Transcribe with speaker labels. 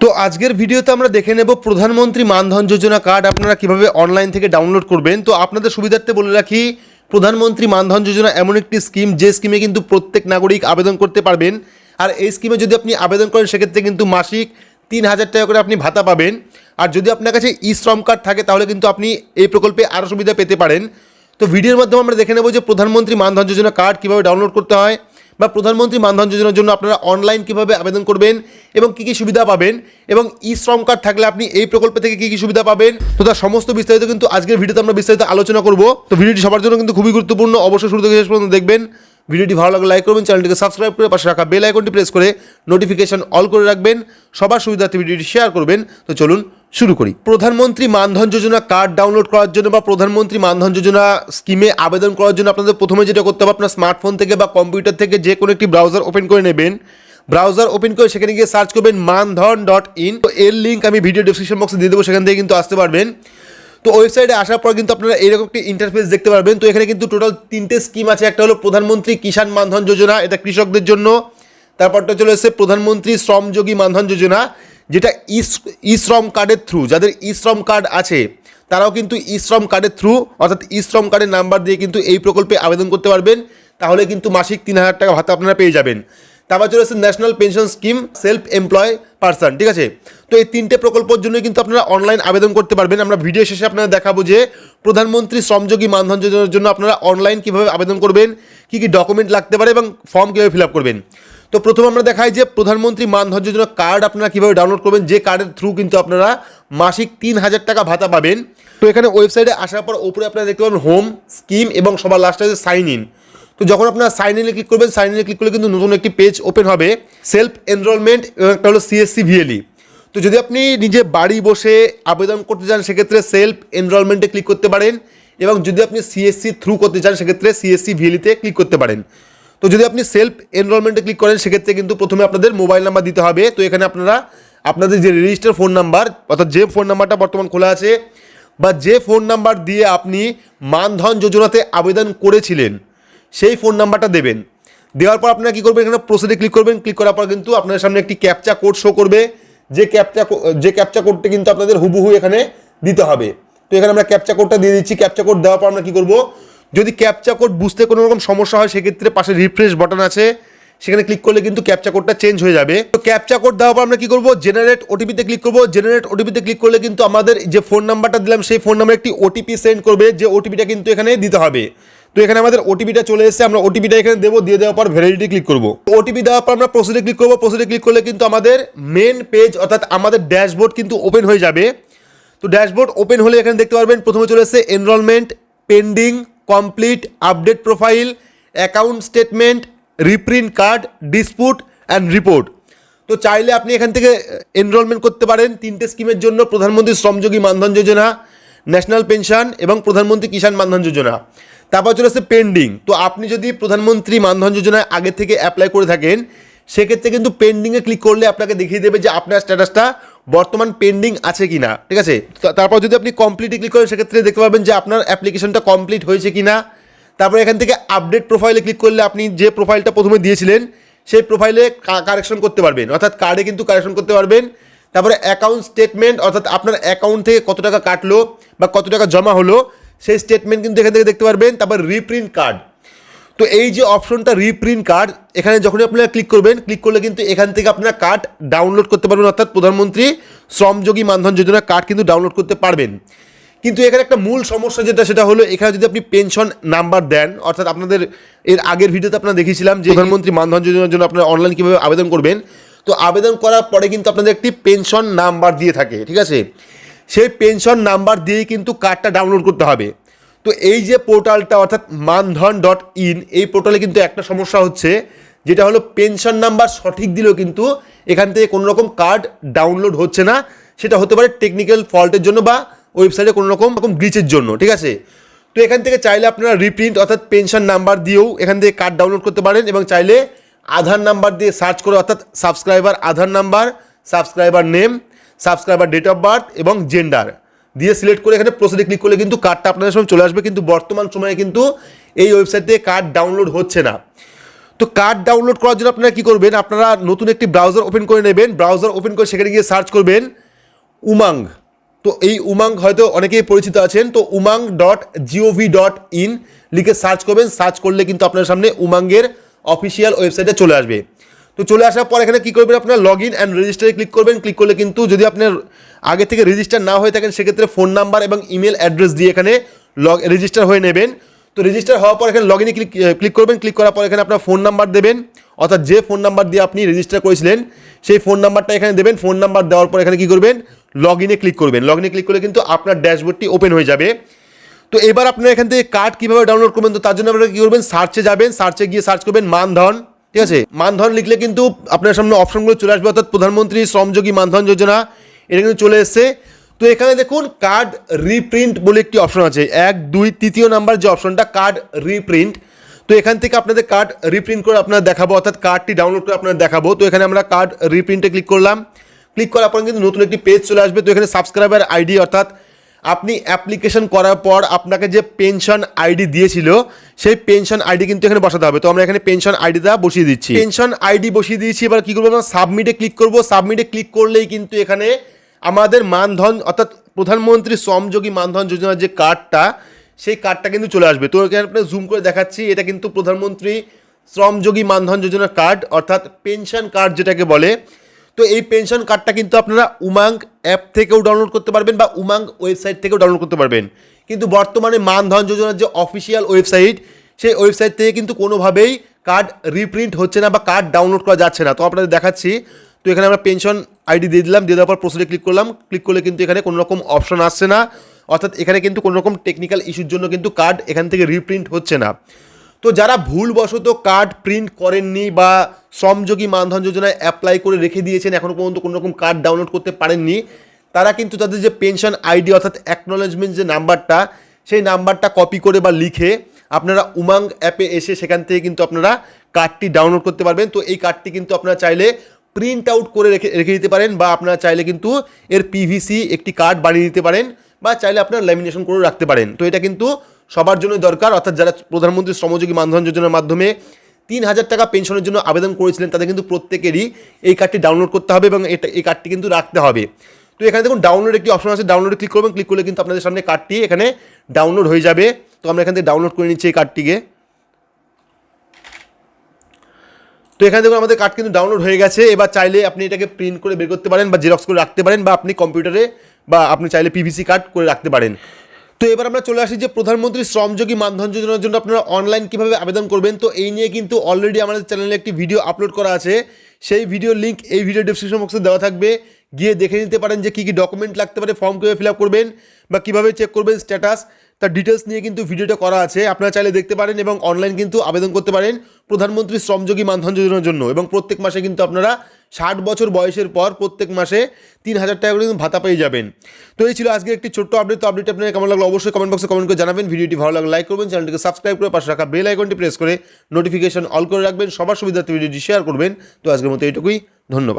Speaker 1: তো আজকের ভিডিওতে আমরা দেখে নেব প্রধানমন্ত্রী মানধন যোজনা কার্ড আপনারা কীভাবে অনলাইন থেকে ডাউনলোড করবেন। তো আপনাদের সুবিধার্থে বলে রাখি, প্রধানমন্ত্রী মানধন যোজনা এমন একটি স্কিম যে স্কিমে কিন্তু প্রত্যেক নাগরিক আবেদন করতে পারবেন। আর এই স্কিমে যদি আপনি আবেদন করেন, সেক্ষেত্রে কিন্তু মাসিক তিন হাজার টাকা করে আপনি ভাতা পাবেন। আর যদি আপনার কাছে ই শ্রম কার্ড থাকে, তাহলে কিন্তু আপনি এই প্রকল্পে আরও সুবিধা পেতে পারেন। তো ভিডিওর মাধ্যমে আমরা দেখে নেব যে প্রধানমন্ত্রী মানধন যোজনা কার্ড কীভাবে ডাউনলোড করতে হয়। বা প্রধানমন্ত্রী মানধন যোজনার জন্য আপনারা অনলাইন কীভাবে আবেদন করবেন এবং কী কী সুবিধা পাবেন এবং ই শ্রম কার্ড থাকলে আপনি এই প্রকল্প থেকে কী কী সুবিধা পাবেন, তো তার সমস্ত বিস্তারিত কিন্তু আজকের ভিডিওতে আমরা বিস্তারিত আলোচনা করব। তো ভিডিওটি সবার জন্য কিন্তু খুবই গুরুত্বপূর্ণ, অবশ্যই শুরু থেকে শেষ পর্যন্ত দেখবেন। ভিডিওটি ভালো লাগলে লাইক করবেন চ্যানেলটিকে সাবস্ক্রাইব করে পাশে রাখা বেল আইকনটি প্রেস করে নোটিফিকেশন অল করে রাখবেন। সবার সুবিধার্থে ভিডিওটি শেয়ার করবেন। তো চলুন শুরু করি। প্রধানমন্ত্রী মানধন যোজনা কার্ড ডাউনলোড করার জন্য বা প্রধানমন্ত্রী মানধন যোজনা স্কিমে আবেদন করার জন্য আপনাদের প্রথমে যেটা করতে হবে, আপনার স্মার্টফোন থেকে বা কম্পিউটার থেকে যে কোনো একটি ব্রাউজার ওপেন করে নেবেন। ব্রাউজার ওপেন করে সেখানে গিয়ে সার্চ করবেন মানধন ডট ইন। তো এর লিঙ্ক আমি ভিডিও ডিসক্রিপশন বক্সে দিয়ে দেবো, সেখান থেকে কিন্তু আসতে পারবেন। তো ওয়েবসাইটে আসার পর কিন্তু আপনারা এরকম একটি ইন্টারফেস দেখতে পারবেন। তো এখানে কিন্তু টোটাল তিনটে স্কিম আছে। একটা হলো প্রধানমন্ত্রী কিষাণ মানধন যোজনা, এটা কৃষকদের জন্য। তারপরটা চলে এসেছে প্রধানমন্ত্রী শ্রমযোগী মানধন যোজনা। যেটা ই শ্রম কার্ডের থ্রু যাদের ই শ্রম কার্ড আছে, তারাও কিন্তু ই শ্রম কার্ডের থ্রু অর্থাৎ ই শ্রম কার্ডের নাম্বার দিয়ে কিন্তু এই প্রকল্পে আবেদন করতে পারবেন, তাহলে কিন্তু মাসিক তিন হাজার টাকা ভাতা আপনারা পেয়ে যাবেন। তারপর চলে আসছে national pension scheme self employ person ঠিক আছে? তো এই তিনটে প্রকল্পের জন্য কিন্তু আপনারা অনলাইন আবেদন করতে পারবেন। আমরা ভিডিও শেষে আপনারা দেখাবো যে প্রধানমন্ত্রী শ্রমযোগী মানধন যোজনার জন্য আপনারা অনলাইন কীভাবে আবেদন করবেন, কী কী ডকুমেন্ট লাগতে পারে এবং ফর্ম কীভাবে ফিল করবেন। তো প্রথমে আমরা দেখাই যে প্রধানমন্ত্রী মানধন যোজনা কার্ড আপনারা কীভাবে ডাউনলোড করবেন, যে কার্ডের থ্রু কিন্তু আপনারা মাসিক তিন হাজার টাকা ভাতা পাবেন। তো এখানে ওয়েবসাইটে আসার পর ওপরে আপনারা দেখতে পাবেন হোম স্কিম এবং সবার লাস্টে আছে সাইন ইন তো যখন আপনারা সাইন ইনে ক্লিক করবেন সাইন ইনে ক্লিক করলে কিন্তু নতুন একটি পেজ ওপেন হবে সেলফ এনরোলমেন্ট এবং একটা হলো সিএসসি ভিএলই তো যদি আপনি নিজে বাড়ি বসে আবেদন করতে চান, সেক্ষেত্রে সেলফ এনরোলমেন্টে ক্লিক করতে পারেন এবং যদি আপনি সিএসসি থ্রু করতে চান, সেক্ষেত্রে সিএসসি ভিএলিতে ক্লিক করতে পারেন। তো যদি আপনি সেলফ এনরোলমেন্টে ক্লিক করেন, সেক্ষেত্রে কিন্তু প্রথমে আপনাদের মোবাইল নাম্বার দিতে হবে। তো এখানে আপনারা, আপনাদের যে রেজিস্টার ফোন নাম্বার অর্থাৎ যে ফোন নাম্বারটা বর্তমান খোলা আছে, বা যে ফোন নাম্বার দিয়ে আপনি মানধন যোজনাতে আবেদন করেছিলেন, সেই ফোন নাম্বারটা দেবেন। দেওয়ার পর আপনারা কী করবেন? এখানে প্রসিডে ক্লিক করবেন। ক্লিক করার পর কিন্তু আপনাদের সামনে একটি ক্যাপচা কোড শো করবে। যে ক্যাপচা যে ক্যাপচা কোডটি কিন্তু আপনাদের হুবহু এখানে দিতে হবে। তো এখানে আমরা ক্যাপচা কোডটা দিয়ে দিচ্ছি। ক্যাপচা কোড দেওয়ার পর আমরা কী করব? যদি ক্যাপচা কোড বুঝতে কোনো রকম সমস্যা হয়, সেক্ষেত্রে পাশে রিফ্রেশ বাটন আছে। সেখানে ক্লিক করলে কিন্তু ক্যাপচা কোডটা চেঞ্জ হয়ে যাবে। তো ক্যাপচা কোড দেওয়ার পর আমরা কি করব? জেনারেট ওটিপিতে ক্লিক করব। জেনারেট ওটিপিতে ক্লিক করলে কিন্তু আমাদের যে ফোন নাম্বারটা দিলাম, সেই ফোন নাম্বারে একটি ওটিপি সেন্ড করবে, যে ওটিপিটা কিন্তু এখানে দিতে হবে। তো এখানে আমাদের ওটিপিটা চলে এসেছে, আমরা ওটিপিটা এখানে দেবো, দিয়ে দেওয়ার পর ভ্যালিডিটি ক্লিক করব। ওটিপি দেওয়ার পর আমরা প্রসিডে ক্লিক করব। প্রসিডে ক্লিক করলে কিন্তু আমাদের মেন পেজ অর্থাৎ আমাদের ড্যাশবোর্ড কিন্তু ওপেন হয়ে যাবে। তো ড্যাশবোর্ড ওপেন হলে এখানে দেখতে পারবেন, প্রথমে চলে এসেছে enrolment pending complete update profile account statement reprint card dispute and report তো চাইলে আপনি এখান থেকে এনরোলমেন্ট করতে পারেন তিনটে স্কিমের জন্য, প্রধানমন্ত্রী শ্রমযোগী মানধন যোজনা ন্যাশনাল পেনশন এবং প্রধানমন্ত্রী কিষাণ মানধন যোজনা। তারপর চলে আসছে পেন্ডিং তো আপনি যদি প্রধানমন্ত্রী মানধন যোজনায় আগে থেকে অ্যাপ্লাই করে থাকেন, সেক্ষেত্রে কিন্তু পেন্ডিংয়ে ক্লিক করলে আপনাকে দেখিয়ে দেবে যে আপনার স্ট্যাটাসটা বর্তমান পেন্ডিং আছে কি না ঠিক আছে? তারপর যদি আপনি কমপ্লিটে ক্লিক করেন, সেক্ষেত্রে দেখতে পাবেন যে আপনার অ্যাপ্লিকেশনটা কমপ্লিট হয়েছে কি না তারপরে এখান থেকে আপডেট প্রোফাইলে ক্লিক করলে আপনি যে প্রোফাইলটা প্রথমে দিয়েছিলেন, সেই প্রোফাইলে কারেকশন করতে পারবেন। অর্থাৎ কার্ডে কিন্তু কারেকশন করতে পারবেন। তারপরে অ্যাকাউন্ট স্টেটমেন্ট অর্থাৎ আপনার অ্যাকাউন্ট থেকে কত টাকা কাটলো বা কত টাকা জমা হলো, সেই স্টেটমেন্ট কিন্তু এখান থেকে দেখতে পারবেন। তারপর রিপ্রিন্ট কার্ড তো এই যে অপশনটা রিপ্রিন্ট কার্ড এখানে যখনই আপনারা ক্লিক করবেন ক্লিক করলে কিন্তু এখান থেকে আপনারা কার্ড ডাউনলোড করতে পারবেন, অর্থাৎ প্রধানমন্ত্রী শ্রমযোগী মানধন যোজনা কার্ড কিন্তু ডাউনলোড করতে পারবেন। কিন্তু এখানে একটা মূল সমস্যা যেটা, সেটা হলো এখানে যদি আপনি পেনশন নাম্বার দেন, অর্থাৎ আপনাদের এর আগের ভিডিওতে আপনারা দেখেছিলাম যে প্রধানমন্ত্রী মানধন যোজনার জন্য আপনারা অনলাইন কীভাবে আবেদন করবেন, তো আবেদন করার পরে কিন্তু আপনাদের একটি পেনশন নাম্বার দিয়ে থাকে, ঠিক আছে? সেই পেনশন নাম্বার দিয়েই কিন্তু কার্ডটা ডাউনলোড করতে হবে। তো এই যে পোর্টালটা, অর্থাৎ মানধন ডট ইন, এই পোর্টালে কিন্তু একটা সমস্যা হচ্ছে, যেটা হলো পেনশন নাম্বার সঠিক দিলেও কিন্তু এখান থেকে কোনো রকম কার্ড ডাউনলোড হচ্ছে না। সেটা হতে পারে টেকনিক্যাল ফল্টের জন্য বা ওয়েবসাইটে কোনো রকম রকম গ্লিচের জন্য, ঠিক আছে? তো এখান থেকে চাইলে আপনারা রিপ্রিন্ট, অর্থাৎ পেনশন নাম্বার দিয়েও এখান থেকে কার্ড ডাউনলোড করতে পারেন এবং চাইলে আধার নাম্বার দিয়ে সার্চ করে, অর্থাৎ subscriber, Aadhaar number, subscriber name, subscriber date of birth এবং জেন্ডার। দিয়ে সিলেক্ট করে এখানে প্রসিডে ক্লিক করলে কিন্তু কার্ডটা আপনাদের সামনে চলে আসবে, কিন্তু বর্তমান সময়ে কিন্তু এই ওয়েবসাইট থেকে কার্ড ডাউনলোড হচ্ছে না। তো কার্ড ডাউনলোড করার জন্য আপনারা কী করবেন? আপনারা নতুন একটি ব্রাউজার ওপেন করে নেবেন। ব্রাউজার ওপেন করে সেখানে গিয়ে সার্চ করবেন উমাং। তো এই উমাং হয়তো অনেকেই পরিচিত আছেন, তো UMANG dot gov dot in লিখে সার্চ করবেন। সার্চ করলে কিন্তু আপনার সামনে উমাঙ্গের অফিসিয়াল ওয়েবসাইটে চলে আসবে। তো চলে আসার পর এখানে কী করবেন আপনার? লগ ইন অ্যান্ড রেজিস্টারে ক্লিক করবেন। ক্লিক করলে কিন্তু যদি আপনার আগে থেকে রেজিস্টার না হয়ে থাকেন, সেক্ষেত্রে ফোন নাম্বার এবং ইমেল অ্যাড্রেস দিয়ে এখানে লগ রেজিস্টার হয়ে নেবেন। তো রেজিস্টার হওয়ার পর এখানে লগ ইনে ক্লিক ক্লিক করবেন। ক্লিক করার পর এখানে আপনার ফোন নাম্বার দেবেন। অর্থাৎ যে ফোন নাম্বার দিয়ে আপনি রেজিস্টার করেছিলেন, সেই ফোন নাম্বারটা এখানে দেবেন। ফোন নাম্বার দেওয়ার পর এখানে কী করবেন? লগ ইনে ক্লিক করবেন। লগ ইনে ক্লিক করলে কিন্তু আপনার ড্যাশবোর্ডটি ওপেন হয়ে যাবে। তো এবার আপনারা এখান থেকে কার্ড কীভাবে ডাউনলোড করবেন? তো তার জন্য আপনারা কী করবেন? সার্চে যাবেন। সার্চে গিয়ে সার্চ করবেন মানধন। ঠিক আছে? মানধন লিখলে কিন্তু আপনার সামনে অপশনগুলো চলে আসবে, অর্থাৎ প্রধানমন্ত্রী শ্রমযোগী মানধন যোজনা। এটা কিন্তু চলে এসছে। তো এখানে দেখুন কার্ড রিপ্রিন্ট বলে একটি অপশন আছে। এক, দুই, তৃতীয় নাম্বার যে অপশনটা কার্ড রিপ্রিন্ট তো এখান থেকে আপনাদের কার্ড রিপ্রিন্ট করে আপনারা দেখাবো, অর্থাৎ কার্ডটি ডাউনলোড করে আপনারা দেখাবো। তো এখানে আমরা কার্ড রিপ্রিন্টে ক্লিক করলাম। ক্লিক করার পর কিন্তু নতুন একটি পেজ চলে আসবে। তো এখানে সাবস্ক্রাইবার আইডি অর্থাৎ আপনি অ্যাপ্লিকেশন করার পর আপনাকে যে পেনশন আইডি দিয়েছিল, সেই পেনশন আইডি কিন্তু এখানে বসাতে হবে। তো আমরা এখানে পেনশন আইডিটা বসিয়ে দিচ্ছি। পেনশন আইডি বসিয়ে দিয়েছি, এবার কী করব আমরা? সাবমিটে ক্লিক করব। সাবমিটে ক্লিক করলেই কিন্তু এখানে আমাদের মানধন, অর্থাৎ প্রধানমন্ত্রী শ্রমযোগী মানধন যোজনার যে কার্ডটা সেই কার্ডটা কিন্তু চলে আসবে। তো এখানে আপনার জুম করে দেখাচ্ছি, এটা কিন্তু প্রধানমন্ত্রী শ্রমযোগী মানধন যোজনার কার্ড অর্থাৎ পেনশন কার্ড যেটাকে বলে তো এই পেনশন কার্ডটা কিন্তু আপনারা উমাং অ্যাপ থেকেও ডাউনলোড করতে পারবেন বা উমাং ওয়েবসাইট থেকেও ডাউনলোড করতে পারবেন। কিন্তু বর্তমানে মানধন যোজনার যে অফিসিয়াল ওয়েবসাইট সেই ওয়েবসাইট থেকে কিন্তু কোনোভাবেই কার্ড রিপ্রিন্ট হচ্ছে না বা কার্ড ডাউনলোড করা যাচ্ছে না। তো আপনাদের দেখাচ্ছি, তো এখানে আমরা পেনশন আইডি দিয়ে দিলাম, দিয়ে দেওয়ার পর প্রসিডে ক্লিক করলাম। ক্লিক করলে কিন্তু এখানে কোনো রকম অপশন আসছে না। অর্থাৎ এখানে কিন্তু কোনো রকম টেকনিক্যাল ইস্যুর জন্য কিন্তু কার্ড এখান থেকে রিপ্রিন্ট হচ্ছে না। তো যারা ভুলবশত কার্ড প্রিন্ট করেননি বা শ্রমযোগী মানধন যোজনায় অ্যাপ্লাই করে রেখে দিয়েছেন এখনও পর্যন্ত কোনো রকম কার্ড ডাউনলোড করতে পারেননি, তারা কিন্তু তাদের যে পেনশন আইডি অর্থাৎ অ্যাকনোলেজমেন্ট যে নাম্বারটা, সেই নাম্বারটা কপি করে বা লিখে আপনারা উমাং অ্যাপে এসে সেখান থেকে কিন্তু আপনারা কার্ডটি ডাউনলোড করতে পারবেন। তো এই কার্ডটি কিন্তু আপনারা চাইলে প্রিন্ট আউট করে রেখে রেখে দিতে পারেন বা আপনারা চাইলে কিন্তু এর পিভিসি একটি কার্ড বানিয়ে দিতে পারেন। বা চাইলে আপনারা ল্যামিনেশন করে রাখতে পারেন। তো এটা কিন্তু সবার জন্য দরকার। অর্থাৎ যারা প্রধানমন্ত্রী শ্রমযোগী মানধন যোজনার মাধ্যমে তিন হাজার টাকা পেনশনের জন্য আবেদন করেছিলেন, তাদের কিন্তু প্রত্যেকেরই এই কার্ডটি ডাউনলোড করতে হবে এবং এটা, এই কার্ডটি কিন্তু রাখতে হবে। তো এখানে দেখুন ডাউনলোড একটি অপশন আছে ডাউনলোডে ক্লিক করবেন ক্লিক করলে কিন্তু আপনাদের সামনে কার্ডটি এখানে ডাউনলোড হয়ে যাবে। তো আমরা এখান থেকে ডাউনলোড করে নিচ্ছি এই কার্ডটিকে তো এখানে দেখুন, আমাদের কার্ড কিন্তু ডাউনলোড হয়ে গেছে। এবার চাইলে আপনি এটাকে প্রিন্ট করে বের করতে পারেন বা জেরক্স করে রাখতে পারেন বা আপনি কম্পিউটারে বা আপনি চাইলে পিভিসি কার্ড করে রাখতে পারেন। তো এবার আমরা চলে আসি যে প্রধানমন্ত্রী শ্রমযোগী মানধন যোজনার জন্য আপনারা অনলাইন কীভাবে আবেদন করবেন? তো এই নিয়ে কিন্তু অলরেডি আমাদের চ্যানেলে একটি ভিডিও আপলোড করা আছে। সেই ভিডিওর লিঙ্ক এই ভিডিও ডিসক্রিপশন বক্সে দেওয়া থাকবে। গিয়ে দেখে নিতে পারেন যে কী কী ডকুমেন্ট লাগতে পারে ফর্ম কীভাবে ফিল করবেন বা কীভাবে চেক করবেন স্ট্যাটাস তার ডিটেলস নিয়ে কিন্তু ভিডিওটা করা আছে। আপনারা চাইলে দেখতে পারেন এবং অনলাইন কিন্তু আবেদন করতে পারেন প্রধানমন্ত্রী শ্রমযোগী মানধন যোজনার জন্য। এবং প্রত্যেক মাসে কিন্তু আপনারা ষাট বছর বয়সের পর প্রত্যেক মাসে তিন হাজার টাকা করে কিন্তু ভাতা পেয়ে যাবেন। তো এই ছিল আজকে একটি ছোট্ট আপডেট তো আপডেট আপনার কেমন লাগল অবশ্যই কমেন্ট বক্সে কমেন্ট করে জানাবেন। ভিডিওটি ভালো লাগলে লাইক করবেন চ্যানেলটিকে সাবস্ক্রাইব করে পাশে রাখা বেল আইকনটি প্রেস করে নোটিফিকেশন অল করে রাখবেন। সবার সুবিধার্থে ভিডিওটি শেয়ার করবেন। তো আজকের মতো এইটুকুই। ধন্যবাদ।